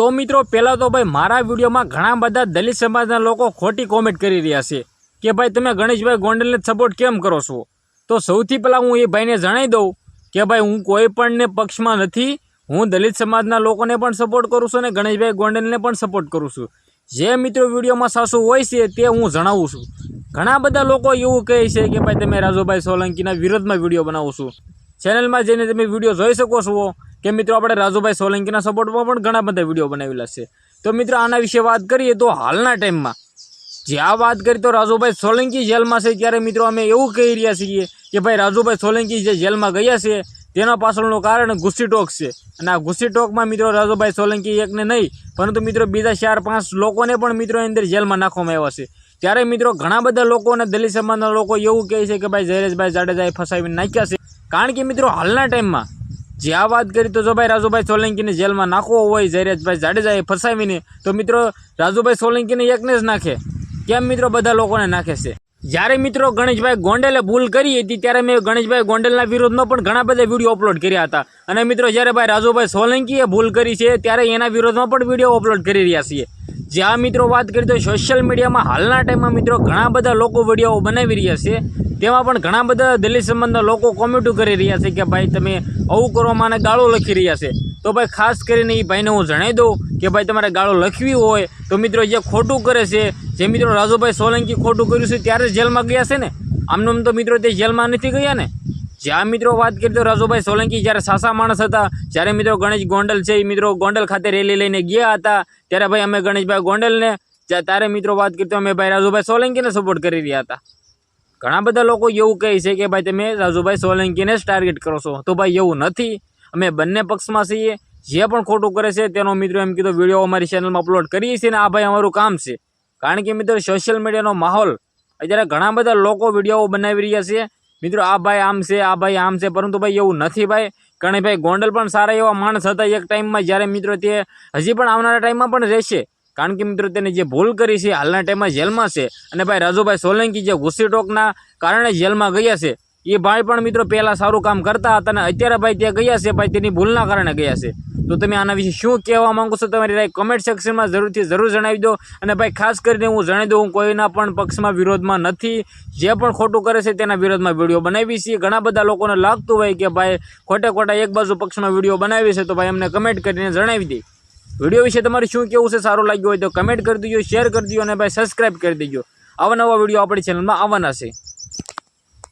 તો મિત્રો, પહેલાં તો ભાઈ મારા વિડીયોમાં ઘણા બધા દલિત સમાજના લોકો ખોટી કોમેન્ટ કરી રહ્યા છે કે ભાઈ તમે ગણેશભાઈ ગોંડલને સપોર્ટ કેમ કરો છો? તો સૌથી પહેલાં હું એ ભાઈને જણાવી દઉં કે ભાઈ હું કોઈ પણને પક્ષમાં નથી, હું દલિત સમાજના લોકોને પણ સપોર્ટ કરું છું અને ગણેશભાઈ ગોંડલને પણ સપોર્ટ કરું છું. જે મિત્રો વિડીયોમાં સાસુ હોય છે તે હું જણાવું છું. ઘણા બધા લોકો એવું કહે છે કે ભાઈ તમે રાજુભાઈ સોલંકીના વિરોધમાં વીડિયો બનાવો છો. ચેનલમાં જઈને તમે વીડિયો જોઈ શકો છો. કે મિત્રો આપણે રાજુભાઈ સોલંકીના સપોર્ટમાં પણ ઘણા બધા વીડિયો બનાવેલા છે. તો મિત્રો આના વિશે વાત કરીએ તો હાલના ટાઈમમાં જે આ વાત કરી તો રાજુભાઈ સોલંકી જેલમાં છે ત્યારે મિત્રો અમે એવું કહી રહ્યા છીએ કે ભાઈ રાજુભાઈ સોલંકી જે જેલમાં ગયા છે, તેના પાછળનું કારણ ગુસ્સી ટોક છે. અને આ ગુસ્સી ટોકમાં મિત્રો રાજુભાઈ સોલંકી એકને નહીં, પરંતુ મિત્રો બીજા ચાર પાંચ લોકોને પણ મિત્રો અંદર જેલમાં નાખવામાં આવ્યા છે. ત્યારે મિત્રો ઘણા બધા લોકો અને દલિત સમાજના લોકો એવું કહે છે કે ભાઈ જયરેશભાઈ જાડેજાએ ફસાવીને નાખ્યા છે. કારણ કે મિત્રો હાલના ટાઈમમાં જે આ વાત કરી તો જો ભાઈ રાજુભાઈ સોલંકીને જેલમાં નાખવો હોય, જયરાજભાઈ જાડેજાએ ફસાવીને, તો મિત્રો રાજુભાઈ સોલંકીને એકને જ નાખે. કેમ મિત્રો બધા લોકોને નાખે છે? જ્યારે મિત્રો ગણેશભાઈ ગોંડલે ભૂલ કરી હતી, ત્યારે મેં ગણેશભાઈ ગોંડલના વિરોધમાં પણ ઘણા બધા વીડિયો અપલોડ કર્યા હતા. અને મિત્રો જ્યારે ભાઈ રાજુભાઈ સોલંકીએ ભૂલ કરી છે, ત્યારે એના વિરોધમાં પણ વીડિયો અપલોડ કરી રહ્યા છીએ. જે આ મિત્રો વાત કરી તો સોશિયલ મીડિયામાં હાલના ટાઈમમાં મિત્રો ઘણા બધા લોકો વીડિયો બનાવી રહ્યા છે. તેમાં પણ ઘણા બધા દલિત સંબંધના લોકો કોમેન્ટો કરી રહ્યા છે કે ભાઈ તમે આવું કરવામાં અને ગાળો લખી રહ્યા છે. તો ભાઈ ખાસ કરીને એ ભાઈને હું જણાવી દઉં કે ભાઈ તમારે ગાળો લખવી હોય તો મિત્રો જે ખોટું કરે છે. જે મિત્રો રાજુભાઈ સોલંકી ખોટું કર્યું છે ત્યારે જેલમાં ગયા છે ને. આમનું આમ તો મિત્રો તે જેલમાં નથી ગયા ને. જ્યાં મિત્રો વાત કરી તો રાજુભાઈ સોલંકી જ્યારે સાસા માણસ હતા, જ્યારે મિત્રો ગણેશ ગોંડલ છે એ મિત્રો ગોંડલ ખાતે રેલી લઈને ગયા હતા, ત્યારે ભાઈ અમે ગણેશભાઈ ગોંડલને ત્યારે મિત્રો વાત કરી તો અમે ભાઈ રાજુભાઈ સોલંકીને સપોર્ટ કરી રહ્યા હતા. ઘણા બધા લોકો એવું કહે છે કે ભાઈ તમે રાજુભાઈ સોલંકીને જ ટાર્ગેટ કરો છો. તો ભાઈ એવું નથી. અમે બંને પક્ષમાં છીએ. જે પણ ખોટું કરે છે તેનો મિત્રો એમ કીધો, વીડિયો અમારી ચેનલમાં અપલોડ કરીએ છીએ ને આ ભાઈ અમારું કામ છે. કારણ કે મિત્રો સોશિયલ મીડિયાનો માહોલ, અત્યારે ઘણા બધા લોકો વીડિયો બનાવી રહ્યા છે. મિત્રો આ ભાઈ આમ છે, આ ભાઈ આમ છે, પરંતુ ભાઈ એવું નથી ભાઈ. કારણ ભાઈ ગોંડલ પણ સારા એવા માણસ હતા એક ટાઈમમાં જ્યારે મિત્રો તે હજી પણ આવનારા ટાઈમમાં પણ રહેશે. કારણ કે મિત્રો તેને જે ભૂલ કરી છે, હાલના ટાઈમમાં જેલમાં છે અને ભાઈ રાજુભાઈ સોલંકી જે ઘુસીટોકના ટોકના કારણે જેલમાં ગયા છે, એ ભાઈ પણ મિત્રો પહેલાં સારું કામ કરતા હતા અને અત્યારે ભાઈ ત્યાં ગયા છે, ભાઈ તેની ભૂલના કારણે ગયા છે. તો તમે આના વિશે શું કહેવા માગો છો, તમારી રાય કમેન્ટ સેક્શનમાં જરૂરથી જરૂર જણાવી દો અને ભાઈ ખાસ કરીને હું જણાવી દઉં, હું કોઈના પણ પક્ષમાં વિરોધમાં નથી. જે પણ ખોટું કરે છે તેના વિરોધમાં વીડિયો બનાવી છીએ ઘણા બધા લોકોને લાગતું હોય કે ભાઈ ખોટે ખોટા એક બાજુ પક્ષમાં વીડિયો બનાવી છે, તો ભાઈ અમને કમેન્ટ કરીને જણાવી દે. વીડિયો વિશે તમારે શું કેવું છે સારું લાગ્યું હોય તો કમેન્ટ કરી દેજો શેર કરી દેજો અને ભાઈ સબસ્ક્રાઈબ કરી દેજો. આવા નવા વીડિયો આપણી ચેનલમાં આવવાના છે.